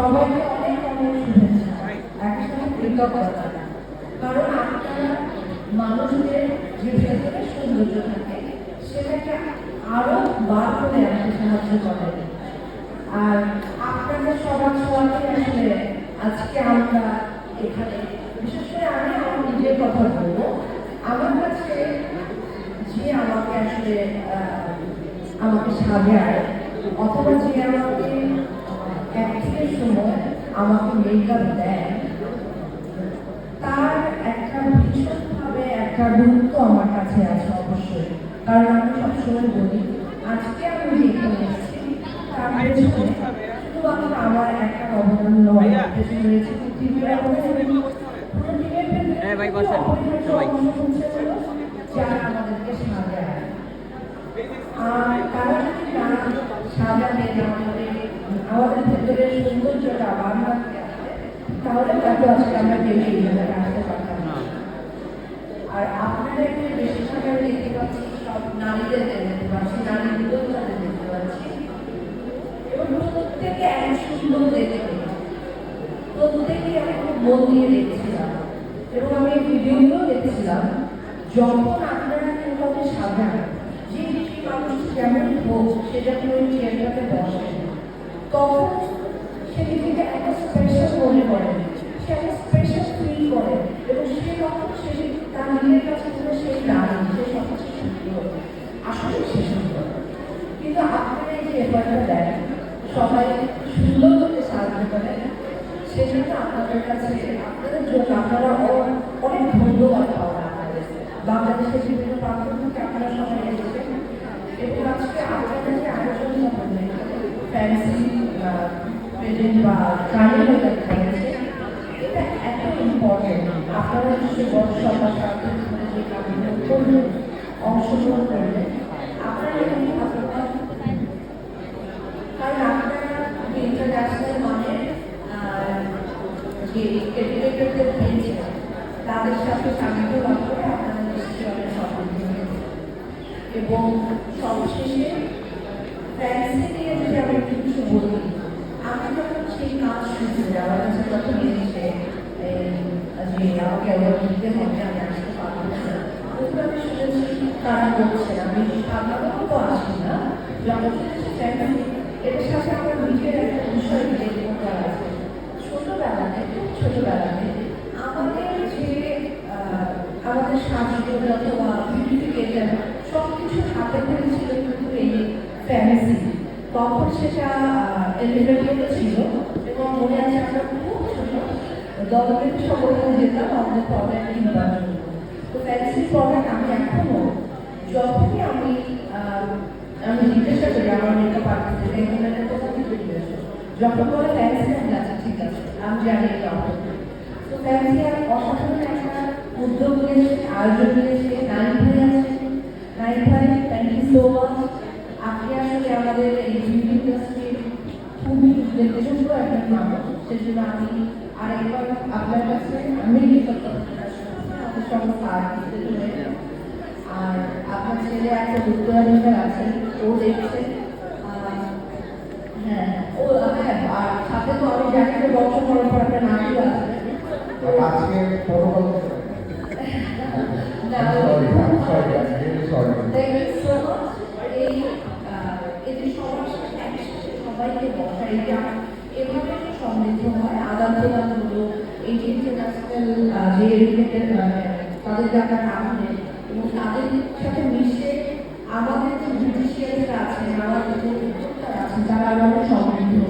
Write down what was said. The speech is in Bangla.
সবাইকে অনেক অনেক শুভেচ্ছা। একই সাথে কৃতজ্ঞতা কারণ আপনারা মানুষদের যে ভেতরে সৌন্দর্য থাকে, সেটাকে আরও বার করে আনতে সাহায্য আর আপনাদের সবার ছোঁয়াতে আসলে আজকে আমরা এখানে, বিশেষ করে আমি আমার নিজের কথা বলব। আমার কাছে যে আমাকে আসলে আমাকে সাজায়, অথবা যে আমাকে সময় আমাকে মেকআপ দেয় তার একটা ভীষণভাবে একটা গুরুত্ব আমার কাছে আছে অবশ্যই। কারণ আমি সবসময় বলি আজকে আমি যেখানে এসেছি তার পেছনে শুধুমাত্র আমার একটা অবদান নয় পেছনে রয়েছে পৃথিবীর হ্যাঁ যারা আমাদেরকে সাজায়। আর তারা যদি না সাজাবে আমাদের আমাদের ভেতরের সৌন্দর্যটা আসে তাহলে হয়তো আজকে আমরা কেউ এই জায়গায় আসতে পারতাম না। আর আপনারা এখানে বেশিরভাগ আমি দেখতে পাচ্ছি সব নারীদের দেখতে পাচ্ছি নারীগুলোও তাদের দেখতে পাচ্ছি। এবং প্রত্যেকে এক সুন্দর দেখতে প্রত্যেকে আমি খুব মন দিয়ে দেখছিলাম। এবং আমি ভিডিওগুলো দেখছিলাম যখন আপনারা কেউ কাউকে সাজান যে মানুষ যেমন হোক সে যখন ওই চেয়ারটাতে বসে তখন সে নিজেকে একটা স্পেশাল মনে করে সে একটা স্পেশাল ফিল করে এবং সে তখন সে তার নিজের কাছে যেন সেই নারী সে সব কিছু সুন্দর আসলে সে সুন্দর কিন্তু আপনারা এই যে এফার্টটা দেন সবাই সুন্দর করতে সাহায্য করেন সেজন্য আপনাদের কাছে আপনাদের জন্য আপনারা অনেক ধন্যবাদ পাওয়া আপনাদের বাংলাদেশের বিভিন্ন প্রান্ত থেকে আপনারা সবাই এসেছেন এবং আজকে আপনাদের যে আয়োজনটা করলেন ফ্যান্সি প্রেজেন্ট বা কার্নিভাল দেখা গেছে এটা এত ইম্পর্টেন্ট আপনারা যে বর্ষা বা সার্থক অংশগ্রহণ করলেন আপনারা কারণ আপনারা যে ক্যান্ডিডেটদের পেয়েছে তাদের সাথে সামিল লাভ করে আপনারা নিশ্চয়ই অনেক সমৃদ্ধ হয়েছে। এবং সবশেষে যদি আমি আমার না। এটার সাথে আমার খুব ছোটবেলাতে আমাদের যে আহ, আমাদের সাজগোজ অথবা বিউটিফিকেশন সব কিছু হাতে ধরেছিল কিন্তু এই ফ্যান্সি তখন সেটা এলিভেটেড ছিল এবং মনে আছে আমরা খুব ছোট দলবের সকলে যেতাম আমাদের প্রবলেম কিনবার তো ফ্যান্সি প্রবলেম আমি এখনও যখনই আমি আমি জিজ্ঞাসা করি আমার মেকআপ আর্টিস্ট এখানে কোথা থেকে জিজ্ঞাসা যখন বলে ফ্যান্সি আমি আচ্ছা ঠিক আছে, আমি জানি এটা তো ফ্যান্সি আর অসাধারণ একটা উদ্যোগ নিয়েছে, আয়োজন নিয়েছে নারী ভাই আছে নারী ভাই থ্যাংক ইউ সো মাচ আমাদের এই বিউটি ইন্ডাস্ট্রির খুবই উল্লেখযোগ্য একটা মানুষ সেজন্য আমি আরেকবার আপনার কাছে আমি আর আপনার ছেলে একটা উত্তরাধিকার আছে, ও দেখছে। হ্যাঁ ও হ্যাঁ আর সাথে তো আমি জানি যে বংশ পরম্পরা একটা নাচও আছে আজকে থেকে বসাইটা এভাবে সমৃদ্ধ হয় আদান প্রদান হলো এই ইন্টারন্যাশনাল যে এডুকেটেড তাদের কারণে এবং তাদের সাথে মিশে আমাদের যে আছেন, আমাদের যে উদ্যোক্তারা আছেন তারা আমাদের